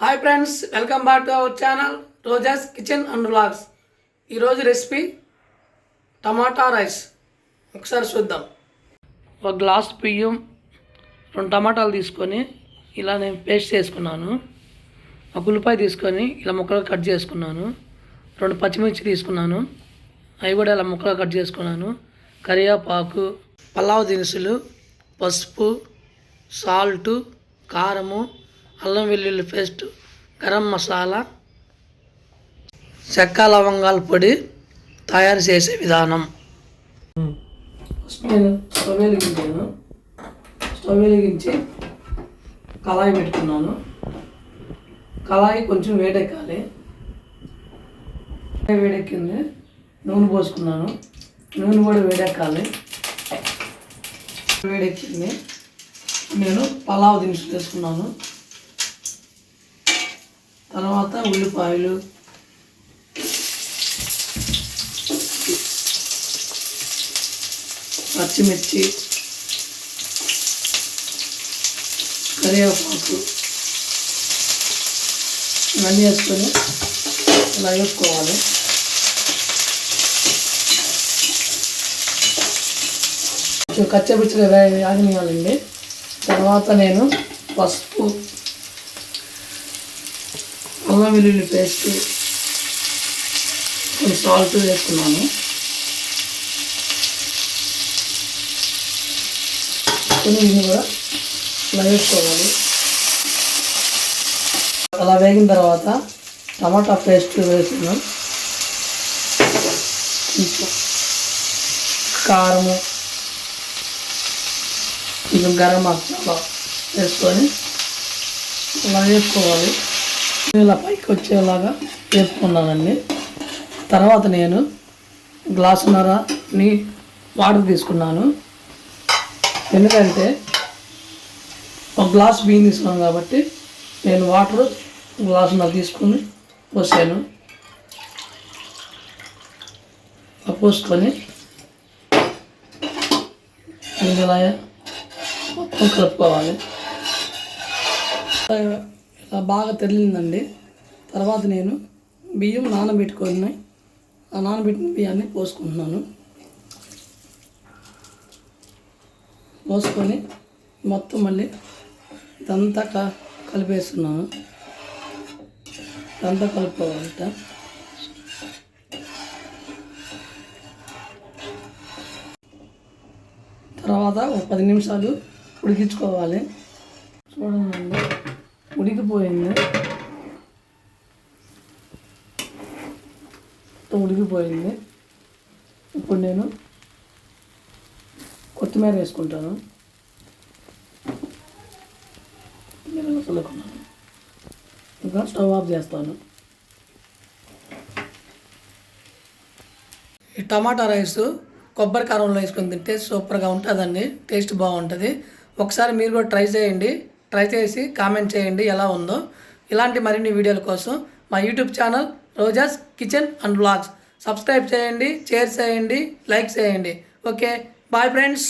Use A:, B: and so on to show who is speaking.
A: Hi friends welcome back to our channel Roja's kitchen and vlogs ఈరోజు recipe tomato rice ఒకసారి చూద్దాం. ఒక glass బియ్యం రెండు టమాటాలు తీసుకొని ఇలా నేను పేస్ట్ చేసుకున్నాను. ఒక ఉల్లిపాయ తీసుకొని ఇలా ముక్కలు కట్ చేసుకున్నాను. రెండు పచ్చిమిర్చి తీసుకున్నాను. అవి కూడా ఇలా ముక్కలు కట్ చేసుకున్నాను. కరివేపాకు పలావ్ దినుసులు పసుపు సాల్టు కారము అల్లం వెల్లుల్లి పేస్ట్ గరం మసాలా చెక్క లవంగాల పొడి తయారు చేసే విధానం. ఫస్ట్ నేను స్టవ్ వెలిగించాను. స్టవ్ వెలిగించి కళాయి పెట్టుకున్నాను. కళాయి కొంచెం వేడెక్కాలి. వేడెక్కింది. నూనె పోసుకున్నాను. నూనె కూడా వేడెక్కాలి. వేడెక్కింది. నేను పలావ్ దినుసులు వేసుకున్నాను. తర్వాత ఉల్లిపాయలు. పచ్చిమిర్చి. కరివేపాకు. ఇవన్నీ వేసుకొని ఇలా వేసుకోవాలి కొంచెం కచ్చపిచ్చగా వే తర్వాత నేను పసుపు అల్లం వెల్లుల్లి పేస్ట్ కొంచెం సాల్ట్ వేసుకున్నాను. కొన్ని దీన్ని కూడా ఇలా వేసుకోవాలి అలా వేగిన తర్వాత టమాటా పేస్ట్ వేసుకున్నాం. కారము కొంచెం గరం మసాలా వేసుకొని అలా వేసుకోవాలి. ఇలా పైకి వచ్చేలాగా వేసుకున్నానండి తర్వాత నేను గ్లాసున్నర నీ వాటర్ తీసుకున్నాను. ఎందుకంటే ఒక గ్లాస్ బియ్యం తీసుకున్నాను కాబట్టి నేను వాటర్ గ్లాసున్నర తీసుకుని పోసాను. పోసుకొని ఇలా మొత్తం కలుపుకోవాలి. బాగా తెరిలిందండి. తర్వాత నేను బియ్యం నానబెట్టుకొని ఆ నానబెట్టిన బియ్యాన్ని పోసుకుంటున్నాను. పోసుకొని మొత్తం మళ్ళీ ఇదంతా క కలిపేస్తున్నాను. ఇదంతా కలుపుకోవాలట. తర్వాత ఒక పది నిమిషాలు ఉడికించుకోవాలి. చూడండి ఉడికిపోయింది మొత్తం ఉడికిపోయింది ఇప్పుడు నేను కొత్తిమీర వేసుకుంటాను చల్లుకున్నాను ఇంకా స్టవ్ ఆఫ్ చేస్తాను ఈ టమాటా రైస్ కొబ్బరి కారంలో వేసుకొని తింటే సూపర్గా ఉంటుందండి. టేస్ట్ బాగుంటుంది. ఒకసారి మీరు కూడా ట్రై చేయండి. ట్రై చేసి కామెంట్ చేయండి ఎలా ఉందో. ఇలాంటి మరిన్ని వీడియోల కోసం మా YouTube channel Roja's kitchen and blogs subscribe చేయండి షేర్ చేయండి లైక్ చేయండి. Okay bye friends.